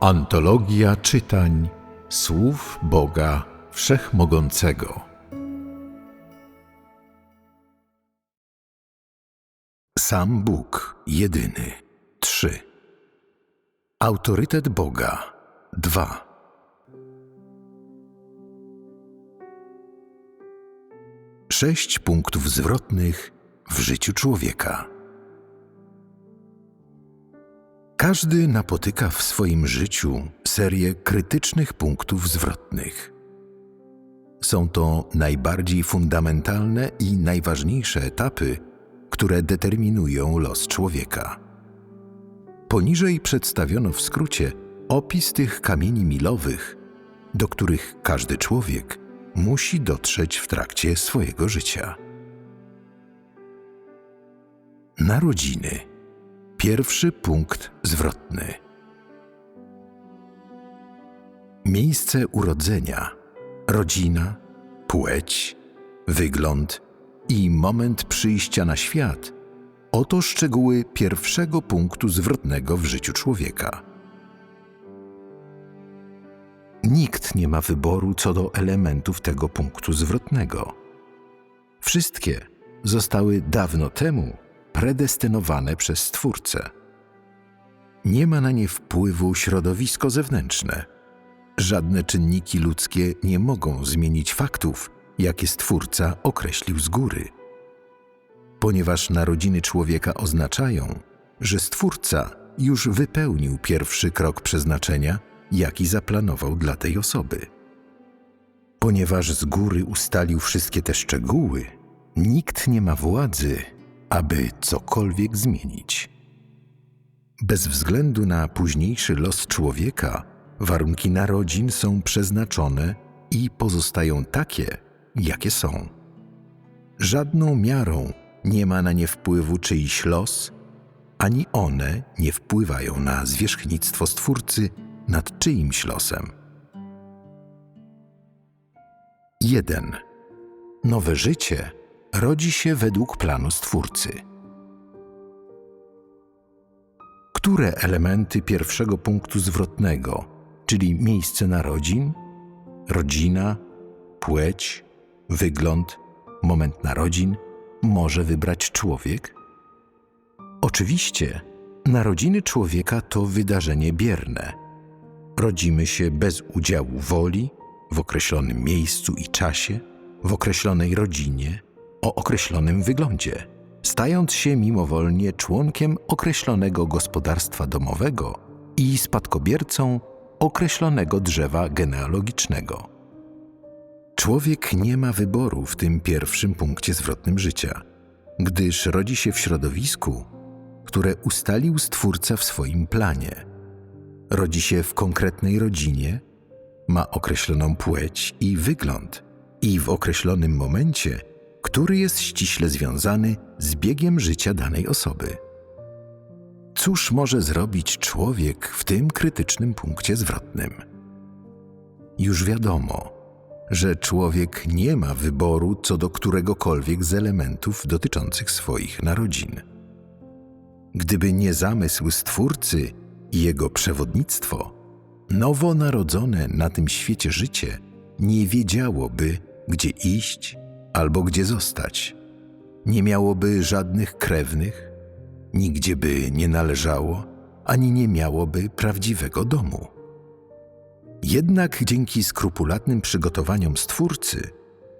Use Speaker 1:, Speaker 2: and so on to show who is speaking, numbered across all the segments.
Speaker 1: Antologia czytań słów Boga Wszechmogącego. Sam Bóg jedyny. 3. Autorytet Boga. 2. Sześć punktów zwrotnych w życiu człowieka. Każdy napotyka w swoim życiu serię krytycznych punktów zwrotnych. Są to najbardziej fundamentalne i najważniejsze etapy, które determinują los człowieka. Poniżej przedstawiono w skrócie opis tych kamieni milowych, do których każdy człowiek musi dotrzeć w trakcie swojego życia. Narodziny. Pierwszy punkt zwrotny. Miejsce urodzenia, rodzina, płeć, wygląd i moment przyjścia na świat oto szczegóły pierwszego punktu zwrotnego w życiu człowieka. Nikt nie ma wyboru co do elementów tego punktu zwrotnego. Wszystkie zostały dawno temu predestynowane przez Stwórcę. Nie ma na nie wpływu środowisko zewnętrzne. Żadne czynniki ludzkie nie mogą zmienić faktów, jakie Stwórca określił z góry. Ponieważ narodziny człowieka oznaczają, że Stwórca już wypełnił pierwszy krok przeznaczenia, jaki zaplanował dla tej osoby. Ponieważ z góry ustalił wszystkie te szczegóły, nikt nie ma władzy, aby cokolwiek zmienić. Bez względu na późniejszy los człowieka, warunki narodzin są przeznaczone i pozostają takie, jakie są. Żadną miarą nie ma na nie wpływu czyjś los, ani one nie wpływają na zwierzchnictwo Stwórcy nad czyimś losem. 1. Nowe życie rodzi się według planu Stwórcy. Które elementy pierwszego punktu zwrotnego, czyli miejsce narodzin, rodzina, płeć, wygląd, moment narodzin, może wybrać człowiek? Oczywiście, narodziny człowieka to wydarzenie bierne. Rodzimy się bez udziału woli, w określonym miejscu i czasie, w określonej rodzinie, o określonym wyglądzie, stając się mimowolnie członkiem określonego gospodarstwa domowego i spadkobiercą określonego drzewa genealogicznego. Człowiek nie ma wyboru w tym pierwszym punkcie zwrotnym życia, gdyż rodzi się w środowisku, które ustalił Stwórca w swoim planie. Rodzi się w konkretnej rodzinie, ma określoną płeć i wygląd, i w określonym momencie, który jest ściśle związany z biegiem życia danej osoby. Cóż może zrobić człowiek w tym krytycznym punkcie zwrotnym? Już wiadomo, że człowiek nie ma wyboru co do któregokolwiek z elementów dotyczących swoich narodzin. Gdyby nie zamysł Stwórcy i jego przewodnictwo, nowonarodzone na tym świecie życie nie wiedziałoby, gdzie iść albo gdzie zostać. Nie miałoby żadnych krewnych, nigdzie by nie należało, ani nie miałoby prawdziwego domu. Jednak dzięki skrupulatnym przygotowaniom Stwórcy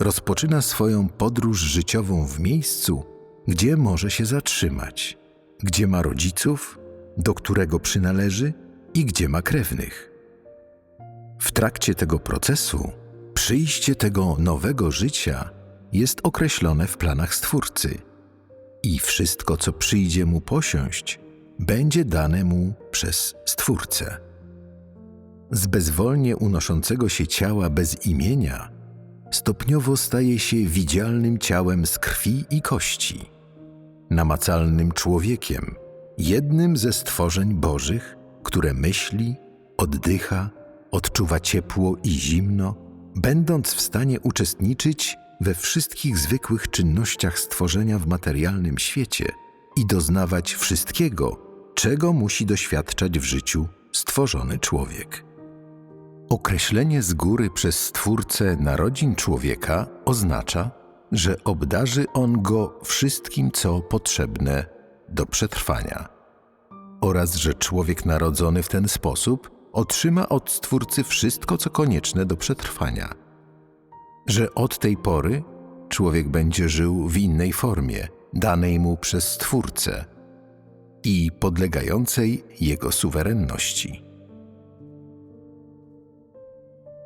Speaker 1: rozpoczyna swoją podróż życiową w miejscu, gdzie może się zatrzymać, gdzie ma rodziców, do którego przynależy i gdzie ma krewnych. W trakcie tego procesu przyjście tego nowego życia jest określone w planach Stwórcy. I wszystko, co przyjdzie mu posiąść, będzie dane mu przez Stwórcę. Z bezwolnie unoszącego się ciała bez imienia, stopniowo staje się widzialnym ciałem z krwi i kości, namacalnym człowiekiem, jednym ze stworzeń Bożych, które myśli, oddycha, odczuwa ciepło i zimno, będąc w stanie uczestniczyć we wszystkich zwykłych czynnościach stworzenia w materialnym świecie i doznawać wszystkiego, czego musi doświadczać w życiu stworzony człowiek. Określenie z góry przez Stwórcę narodzin człowieka oznacza, że obdarzy on go wszystkim, co potrzebne do przetrwania, oraz że człowiek narodzony w ten sposób otrzyma od Stwórcy wszystko, co konieczne do przetrwania. Że od tej pory człowiek będzie żył w innej formie, danej mu przez Stwórcę i podlegającej jego suwerenności.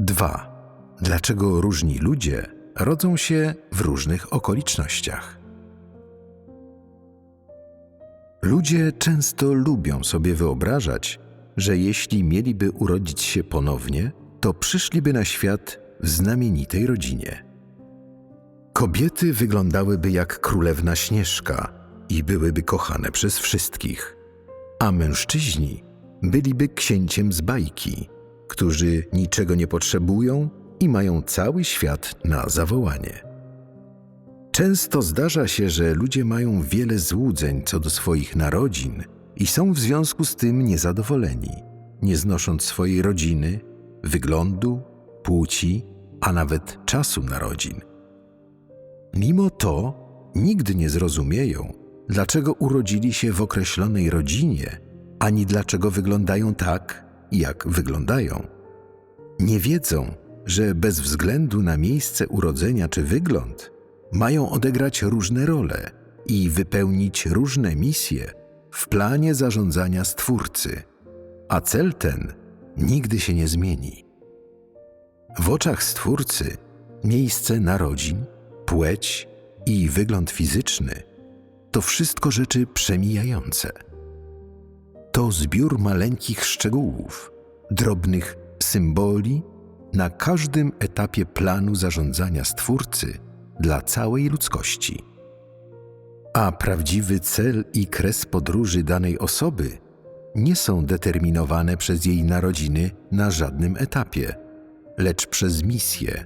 Speaker 1: 2. Dlaczego różni ludzie rodzą się w różnych okolicznościach? Ludzie często lubią sobie wyobrażać, że jeśli mieliby urodzić się ponownie, to przyszliby na świat znamienitej rodzinie. Kobiety wyglądałyby jak królewna Śnieżka i byłyby kochane przez wszystkich, a mężczyźni byliby księciem z bajki, którzy niczego nie potrzebują i mają cały świat na zawołanie. Często zdarza się, że ludzie mają wiele złudzeń co do swoich narodzin i są w związku z tym niezadowoleni, nie znosząc swojej rodziny, wyglądu, płci, a nawet czasu narodzin. Mimo to nigdy nie zrozumieją, dlaczego urodzili się w określonej rodzinie, ani dlaczego wyglądają tak, jak wyglądają. Nie wiedzą, że bez względu na miejsce urodzenia czy wygląd, mają odegrać różne role i wypełnić różne misje w planie zarządzania Stwórcy, a cel ten nigdy się nie zmieni. W oczach Stwórcy miejsce narodzin, płeć i wygląd fizyczny to wszystko rzeczy przemijające. To zbiór maleńkich szczegółów, drobnych symboli na każdym etapie planu zarządzania Stwórcy dla całej ludzkości. A prawdziwy cel i kres podróży danej osoby nie są determinowane przez jej narodziny na żadnym etapie, lecz przez misję,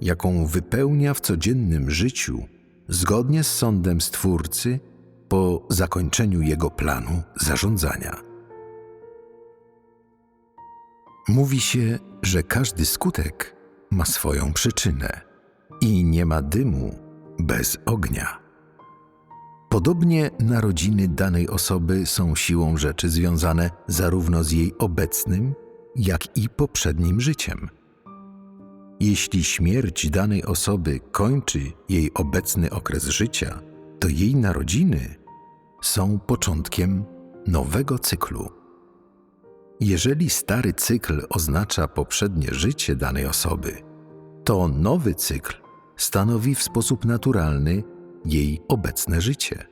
Speaker 1: jaką wypełnia w codziennym życiu zgodnie z sądem Stwórcy po zakończeniu jego planu zarządzania. Mówi się, że każdy skutek ma swoją przyczynę i nie ma dymu bez ognia. Podobnie narodziny danej osoby są siłą rzeczy związane zarówno z jej obecnym, jak i poprzednim życiem. Jeśli śmierć danej osoby kończy jej obecny okres życia, to jej narodziny są początkiem nowego cyklu. Jeżeli stary cykl oznacza poprzednie życie danej osoby, to nowy cykl stanowi w sposób naturalny jej obecne życie.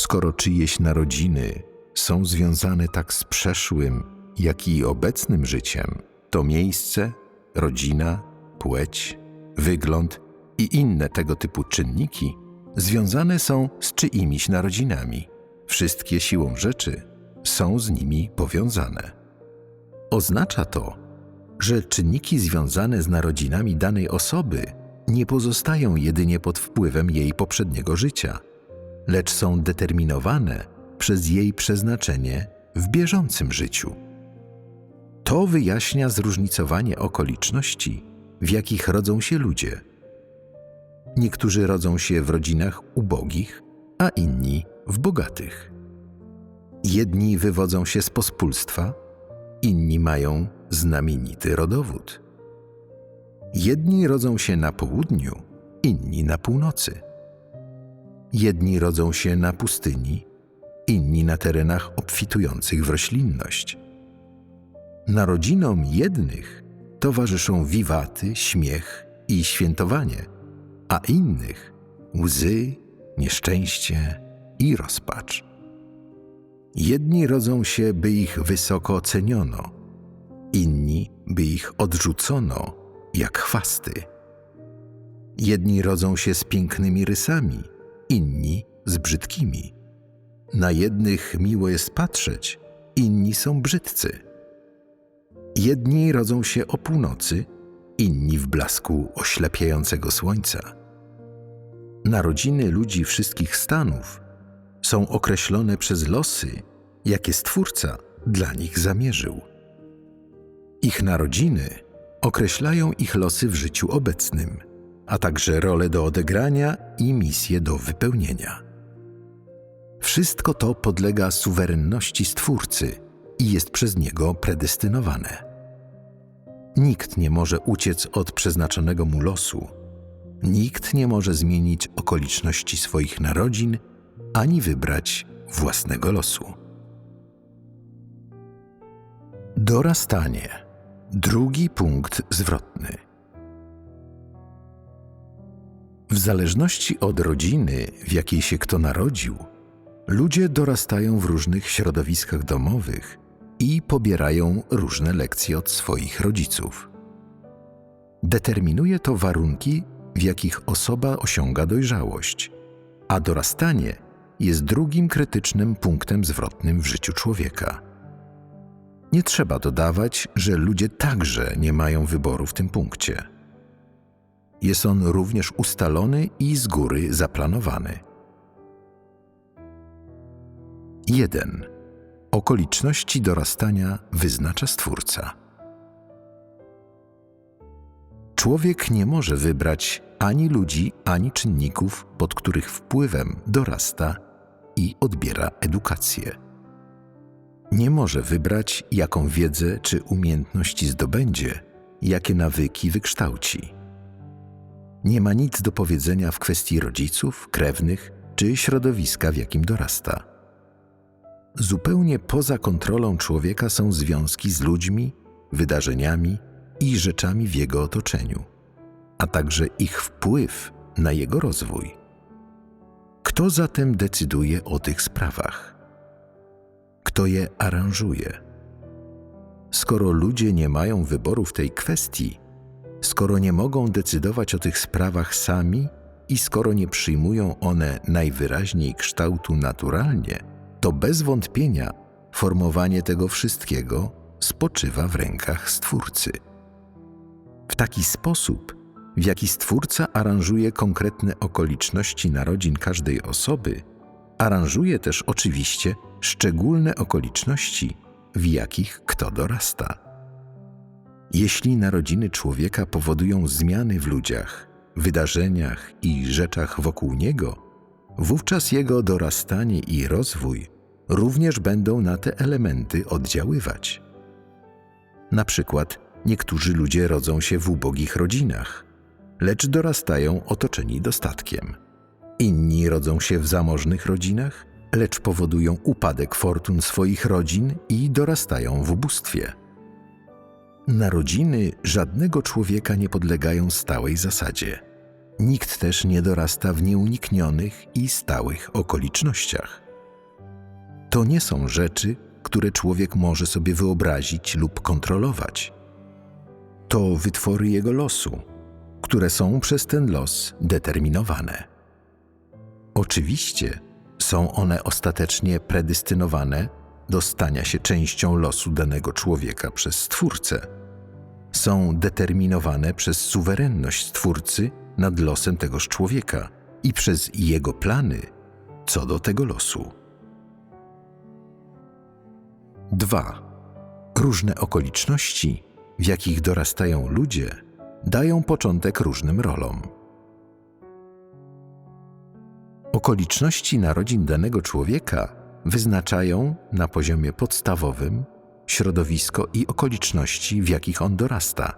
Speaker 1: Skoro czyjeś narodziny są związane tak z przeszłym, jak i obecnym życiem, to miejsce, rodzina, płeć, wygląd i inne tego typu czynniki związane są z czyimiś narodzinami. Wszystkie siłą rzeczy są z nimi powiązane. Oznacza to, że czynniki związane z narodzinami danej osoby nie pozostają jedynie pod wpływem jej poprzedniego życia, lecz są determinowane przez jej przeznaczenie w bieżącym życiu. To wyjaśnia zróżnicowanie okoliczności, w jakich rodzą się ludzie. Niektórzy rodzą się w rodzinach ubogich, a inni w bogatych. Jedni wywodzą się z pospólstwa, inni mają znamienity rodowód. Jedni rodzą się na południu, inni na północy. Jedni rodzą się na pustyni, inni na terenach obfitujących w roślinność. Narodzinom jednych towarzyszą wiwaty, śmiech i świętowanie, a innych łzy, nieszczęście i rozpacz. Jedni rodzą się, by ich wysoko oceniono, inni, by ich odrzucono jak chwasty. Jedni rodzą się z pięknymi rysami, inni z brzydkimi. Na jednych miło jest patrzeć, inni są brzydcy. Jedni rodzą się o północy, inni w blasku oślepiającego słońca. Narodziny ludzi wszystkich stanów są określone przez losy, jakie Stwórca dla nich zamierzył. Ich narodziny określają ich losy w życiu obecnym, a także role do odegrania i misje do wypełnienia. Wszystko to podlega suwerenności Stwórcy i jest przez Niego predestynowane. Nikt nie może uciec od przeznaczonego mu losu, nikt nie może zmienić okoliczności swoich narodzin ani wybrać własnego losu. Dorastanie drugi punkt zwrotny. W zależności od rodziny, w jakiej się kto narodził, ludzie dorastają w różnych środowiskach domowych i pobierają różne lekcje od swoich rodziców. Determinuje to warunki, w jakich osoba osiąga dojrzałość, a dorastanie jest drugim krytycznym punktem zwrotnym w życiu człowieka. Nie trzeba dodawać, że ludzie także nie mają wyboru w tym punkcie. Jest on również ustalony i z góry zaplanowany. 1. Okoliczności dorastania wyznacza Stwórca. Człowiek nie może wybrać ani ludzi, ani czynników, pod których wpływem dorasta i odbiera edukację. Nie może wybrać, jaką wiedzę czy umiejętności zdobędzie, jakie nawyki wykształci. Nie ma nic do powiedzenia w kwestii rodziców, krewnych czy środowiska, w jakim dorasta. Zupełnie poza kontrolą człowieka są związki z ludźmi, wydarzeniami i rzeczami w jego otoczeniu, a także ich wpływ na jego rozwój. Kto zatem decyduje o tych sprawach? Kto je aranżuje? Skoro ludzie nie mają wyboru w tej kwestii, skoro nie mogą decydować o tych sprawach sami i skoro nie przyjmują one najwyraźniej kształtu naturalnie, to bez wątpienia formowanie tego wszystkiego spoczywa w rękach Stwórcy. W taki sposób, w jaki Stwórca aranżuje konkretne okoliczności narodzin każdej osoby, aranżuje też oczywiście szczególne okoliczności, w jakich kto dorasta. Jeśli narodziny człowieka powodują zmiany w ludziach, wydarzeniach i rzeczach wokół niego, wówczas jego dorastanie i rozwój również będą na te elementy oddziaływać. Na przykład niektórzy ludzie rodzą się w ubogich rodzinach, lecz dorastają otoczeni dostatkiem. Inni rodzą się w zamożnych rodzinach, lecz powodują upadek fortun swoich rodzin i dorastają w ubóstwie. Narodziny żadnego człowieka nie podlegają stałej zasadzie. Nikt też nie dorasta w nieuniknionych i stałych okolicznościach. To nie są rzeczy, które człowiek może sobie wyobrazić lub kontrolować. To wytwory jego losu, które są przez ten los determinowane. Oczywiście są one ostatecznie predestynowane do stania się częścią losu danego człowieka przez Stwórcę. Są determinowane przez suwerenność Stwórcy nad losem tegoż człowieka i przez jego plany co do tego losu. 2. Różne okoliczności, w jakich dorastają ludzie, dają początek różnym rolom. Okoliczności narodzin danego człowieka wyznaczają na poziomie podstawowym środowisko i okoliczności, w jakich on dorasta,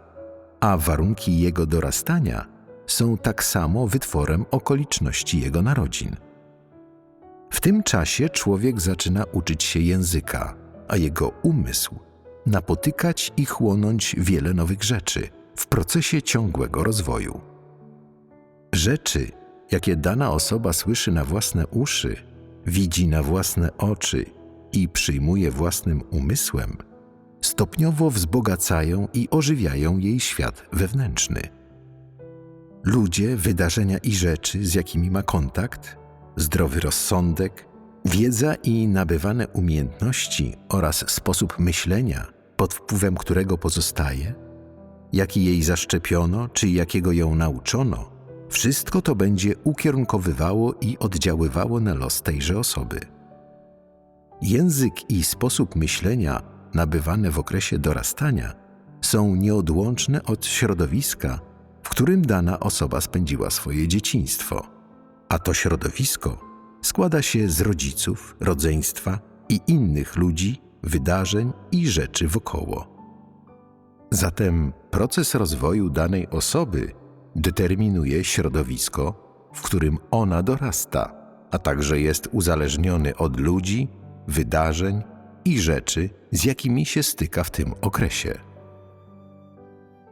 Speaker 1: a warunki jego dorastania są tak samo wytworem okoliczności jego narodzin. W tym czasie człowiek zaczyna uczyć się języka, a jego umysł napotykać i chłonąć wiele nowych rzeczy w procesie ciągłego rozwoju. Rzeczy, jakie dana osoba słyszy na własne uszy, widzi na własne oczy i przyjmuje własnym umysłem, stopniowo wzbogacają i ożywiają jej świat wewnętrzny. Ludzie, wydarzenia i rzeczy, z jakimi ma kontakt, zdrowy rozsądek, wiedza i nabywane umiejętności oraz sposób myślenia, pod wpływem którego pozostaje, jaki jej zaszczepiono czy jakiego ją nauczono, wszystko to będzie ukierunkowywało i oddziaływało na los tejże osoby. Język i sposób myślenia nabywane w okresie dorastania są nieodłączne od środowiska, w którym dana osoba spędziła swoje dzieciństwo. A to środowisko składa się z rodziców, rodzeństwa i innych ludzi, wydarzeń i rzeczy wokoło. Zatem proces rozwoju danej osoby determinuje środowisko, w którym ona dorasta, a także jest uzależniony od ludzi, wydarzeń i rzeczy, z jakimi się styka w tym okresie.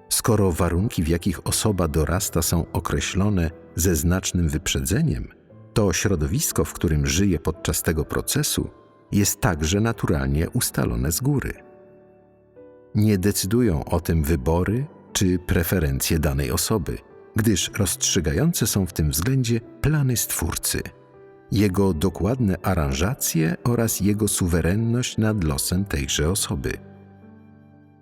Speaker 1: Skoro warunki, w jakich osoba dorasta, są określone ze znacznym wyprzedzeniem, to środowisko, w którym żyje podczas tego procesu, jest także naturalnie ustalone z góry. Nie decydują o tym wybory czy preferencje danej osoby, gdyż rozstrzygające są w tym względzie plany Stwórcy, jego dokładne aranżacje oraz jego suwerenność nad losem tejże osoby.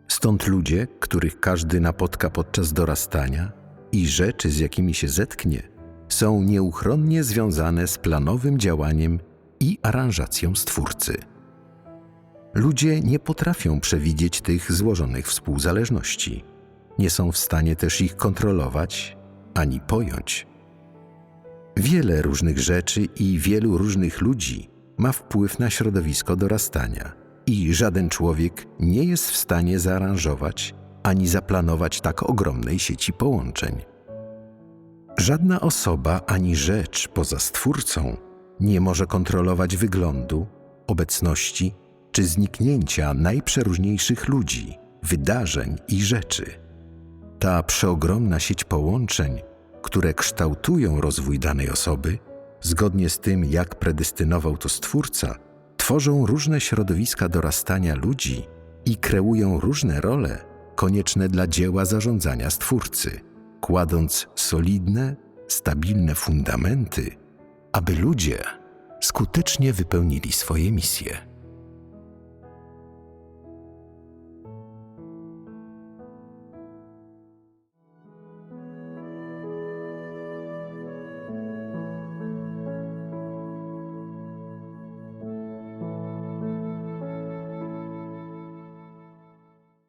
Speaker 1: Stąd ludzie, których każdy napotka podczas dorastania i rzeczy, z jakimi się zetknie, są nieuchronnie związane z planowym działaniem i aranżacją Stwórcy. Ludzie nie potrafią przewidzieć tych złożonych współzależności. Nie są w stanie też ich kontrolować ani pojąć. Wiele różnych rzeczy i wielu różnych ludzi ma wpływ na środowisko dorastania, i żaden człowiek nie jest w stanie zaaranżować ani zaplanować tak ogromnej sieci połączeń. Żadna osoba ani rzecz poza Stwórcą nie może kontrolować wyglądu, obecności czy zniknięcia najprzeróżniejszych ludzi, wydarzeń i rzeczy. Ta przeogromna sieć połączeń, które kształtują rozwój danej osoby, zgodnie z tym, jak predestynował to Stwórca, tworzą różne środowiska dorastania ludzi i kreują różne role konieczne dla dzieła zarządzania Stwórcy, kładąc solidne, stabilne fundamenty, aby ludzie skutecznie wypełnili swoje misje.